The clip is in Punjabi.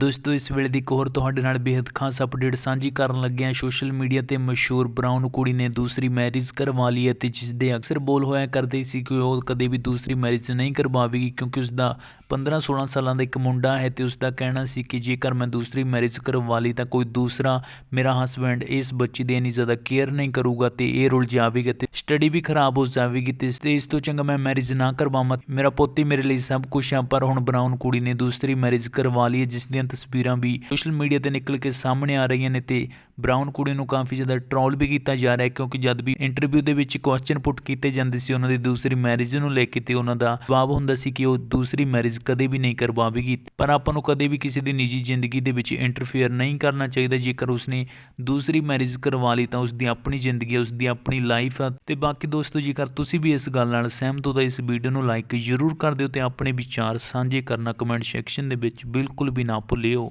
ਦੋਸਤੋ, ਇਸ ਵੇਲੇ ਦੀ ਇੱਕ ਹੋਰ ਤੁਹਾਡੇ ਨਾਲ ਬੇहद ਖਾਸ ਅਪਡੇਟ ਸਾਂਝੀ ਕਰਨ ਲੱਗੇ ਹਾਂ। ਸੋਸ਼ਲ ਮੀਡੀਆ ਤੇ ਮਸ਼ਹੂਰ ਬ੍ਰਾਊਨ ਕੁੜੀ ਨੇ ਦੂਸਰੀ ਮੈਰਿਜ ਕਰਵਾ ਲਈ ਅਤੇ ਤੇ ਜਿਸ ਦੇ ਅਕਸਰ ਬੋਲ ਹੋਇਆ ਕਰਦੇ ਸੀ ਕਿ ਉਹ ਕਦੇ ਵੀ ਦੂਸਰੀ ਮੈਰਿਜ ਨਹੀਂ ਕਰਵਾਵੇਗੀ ਕਿਉਂਕਿ ਉਸ ਦਾ 15-16 ਸਾਲਾਂ ਦਾ ਇੱਕ ਮੁੰਡਾ ਹੈ ਤੇ ਉਸ ਦਾ ਕਹਿਣਾ ਸੀ ਕਿ ਜੇਕਰ ਮੈਂ ਦੂਸਰੀ ਮੈਰਿਜ ਕਰਵਾ ਲਈ ਤਾਂ ਕੋਈ ਦੂਸਰਾ ਮੇਰਾ ਹਸਬੈਂਡ ਇਸ ਬੱਚੀ ਦੀ ਇੰਨੀ ਜ਼ਿਆਦਾ ਕੇਅਰ ਨਹੀਂ ਕਰੂਗਾ ਤੇ ਇਹ ਰੁਲ ਜਾਵੇਗਾ ਤੇ ਸਟੱਡੀ ਵੀ ਖਰਾਬ ਹੋ ਜਾਵੇਗੀ ਤੇ ਇਸ ਤੋਂ ਚੰਗਾ ਮੈਂ ਮੈਰਿਜ ਨਾ ਕਰਵਾਵਾਂ। ਮੇਰਾ ਪੋਤੀ ਮੇਰੇ ਲਈ ਸਭ ਕੁਝ ਹੈ ਪਰ ਹੁਣ ਬ੍ਰਾਊਨ ਕੁੜੀ ਨੇ ਦੂਸਰੀ ਮੈਰਿਜ ਕਰਵਾ ਲਈ ਜਿਸ ਦੀਆਂ ਤਸਵੀਰਾਂ ਵੀ ਸੋਸ਼ਲ ਮੀਡੀਆ ਤੇ ਨਿਕਲ ਕੇ ਸਾਹਮਣੇ ਆ ਰਹੀਆਂ ਨੇ ਤੇ ਬ੍ਰਾਊਨ ਕੁੜੀ ਨੂੰ ਕਾਫੀ ਜ਼ਿਆਦਾ ਟ੍ਰੋਲ ਵੀ ਕੀਤਾ ਜਾ ਰਿਹਾ ਹੈ ਕਿਉਂਕਿ ਜਦ ਵੀ ਇੰਟਰਵਿਊ ਦੇ ਵਿੱਚ ਕੁਐਸਚਨ ਪੁੱਟ ਕੀਤੇ ਜਾਂਦੇ ਸੀ, ਉਹਨਾਂ ਦੀ ਦੂਸਰੀ ਮੈਰਿਜ ਨੂੰ ਲੈ ਕੇ ਤੇ ਉਹਨਾਂ ਦਾ ਜਵਾਬ ਹੁੰਦਾ ਸੀ ਕਿ ਉਹ ਦੂਸਰੀ ਮੈਰਿਜ ਕਦੇ ਵੀ ਨਹੀਂ ਕਰਵਾਵੇਗੀ। ਪਰ ਆਪਾਂ ਨੂੰ ਕਦੇ ਵੀ ਕਿਸੇ ਦੀ ਨਿੱਜੀ ਜ਼ਿੰਦਗੀ ਦੇ ਵਿੱਚ ਇੰਟਰਫੇਅਰ ਨਹੀਂ ਕਰਨਾ ਚਾਹੀਦਾ, ਜੇਕਰ ਉਸਨੇ ਦੂਸਰੀ ਮੈਰਿਜ ਕਰਵਾ ਲਈ ਤਾਂ ਉਸਦੀ ਆਪਣੀ ਜ਼ਿੰਦਗੀ ਹੈ, ਉਸਦੀ ਆਪਣੀ ਲਾਈਫ ਆ। ਤੇ ਬਾਕੀ ਦੋਸਤੋ, ਜੇਕਰ ਤੁਸੀਂ ਵੀ ਇਸ ਗੱਲ ਨਾਲ ਸਹਿਮਤ ਹੋ ਤਾਂ ਇਸ ਵੀਡੀਓ ਨੂੰ ਲਾਈਕ ਜ਼ਰੂਰ ਕਰ ਦਿਓ ਤੇ ਆਪਣੇ ਵਿਚਾਰ ਸਾਂਝੇ ਕਰਨਾ ਕਮੈਂਟ ਸੈਕਸ਼ਨ ਦੇ ਵਿੱਚ ਬਿਲਕੁਲ ਵੀ ਨਾ escolheu